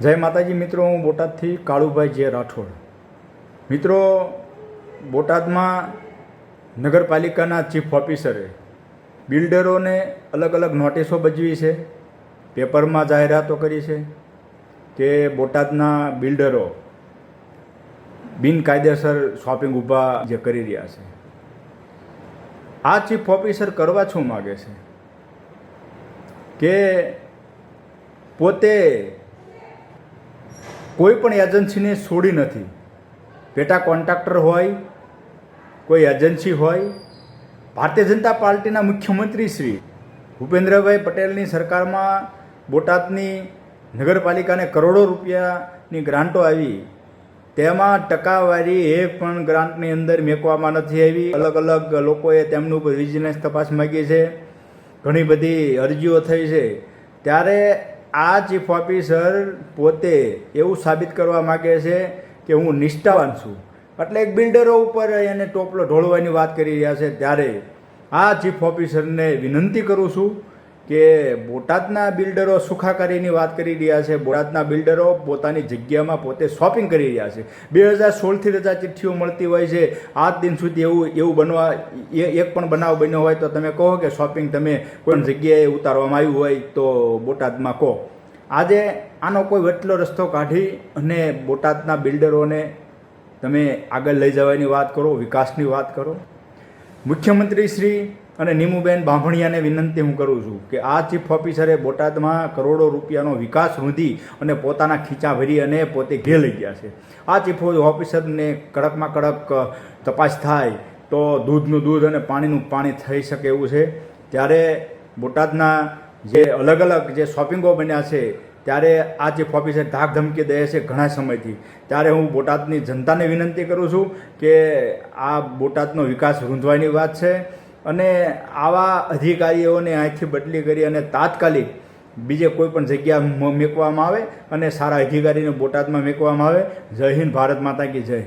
જય માતાજી મિત્રો, હું બોટાદથી કાળુભાઈ જે રાઠોડ. મિત્રો, બોટાદમાં નગરપાલિકાના ચીફ ઓફિસરે બિલ્ડરોને અલગ અલગ નોટિસો બજવી છે, પેપરમાં જાહેરાતો કરી છે કે બોટાદના બિલ્ડરો બિનકાયદેસર શોપિંગ ઊભા જે કરી રહ્યા છે. આ ચીફ ઓફિસર કરવા શું માગે છે? કે પોતે કોઈ પણ એજન્સીને છોડી નથી. પેટા કોન્ટ્રાક્ટર હોય, કોઈ એજન્સી હોય, ભારતીય જનતા પાર્ટીના મુખ્યમંત્રી શ્રી ભૂપેન્દ્રભાઈ પટેલની સરકારમાં બોટાદની નગરપાલિકાને કરોડો રૂપિયાની ગ્રાન્ટો આવી. તેમાં ટકાવારી એ પણ ગ્રાન્ટની અંદર મેકવામાં નથી આવી. અલગ અલગ લોકોએ તેમનું ઉપર વિજિલન્સ તપાસ માગી છે. ઘણી બધી અરજીઓ થઈ છે. ત્યારે આ ચીફ ઓફિસર પોતે એવું સાબિત કરવા માગે છે કે હું નિષ્ઠાવાન છું. એટલે એક બિલ્ડરો ઉપર એને ટોપલો ઢોળવાની વાત કરી રહ્યા છે ત્યારે આ ચીફ ઓફિસરને વિનંતી કરું છું કે બોટાદના બિલ્ડરો સુખાકારીની વાત કરી રહ્યા છે. બોટાદના બિલ્ડરો પોતાની જગ્યામાં પોતે શોપિંગ કરી રહ્યા છે. બે હજાર સોળથી રજા ચિઠ્ઠીઓ મળતી હોય છે. આજ દિન સુધી એવું એવું બનવા, એ, એક પણ બનાવ બન્યો હોય તો તમે કહો કે શોપિંગ તમે કોઈ જગ્યાએ ઉતારવામાં આવ્યું હોય તો બોટાદમાં કહો. આજે આનો કોઈ વટલો રસ્તો કાઢી અને બોટાદના બિલ્ડરોને તમે આગળ લઈ જવાની વાત કરો, વિકાસની વાત કરો. મુખ્યમંત્રી શ્રી અને નીમુબેન બાંભણિયાને વિનંતી હું કરું છું કે આ ચીફ ઓફિસરે બોટાદમાં કરોડો રૂપિયાનો વિકાસ રૂંધી અને પોતાના ખીચા ભરી અને પોતે ઘે લઈ ગયા છે. આ ચીફ ઓફિસરને કડકમાં કડક તપાસ થાય તો દૂધનું દૂધ અને પાણીનું પાણી થઈ શકે એવું છે. ત્યારે બોટાદના જે અલગ અલગ જે શોપિંગો બન્યા છે, ત્યારે આ ચીફ ઓફિસર ધાક ધમકી દે છે ઘણા સમયથી. ત્યારે હું બોટાદની જનતાને વિનંતી કરું છું કે આ બોટાદનો વિકાસ રૂંધવાની વાત છે. અને આવા અધિકારીઓને અહીંથી બદલી કરી અને તાત્કાલિક બીજે કોઈ પણ જગ્યા મૂકવામાં આવે અને સારા અધિકારીને બોટાદમાં મૂકવામાં આવે. જય હિન્દ, ભારત માતા કી જય.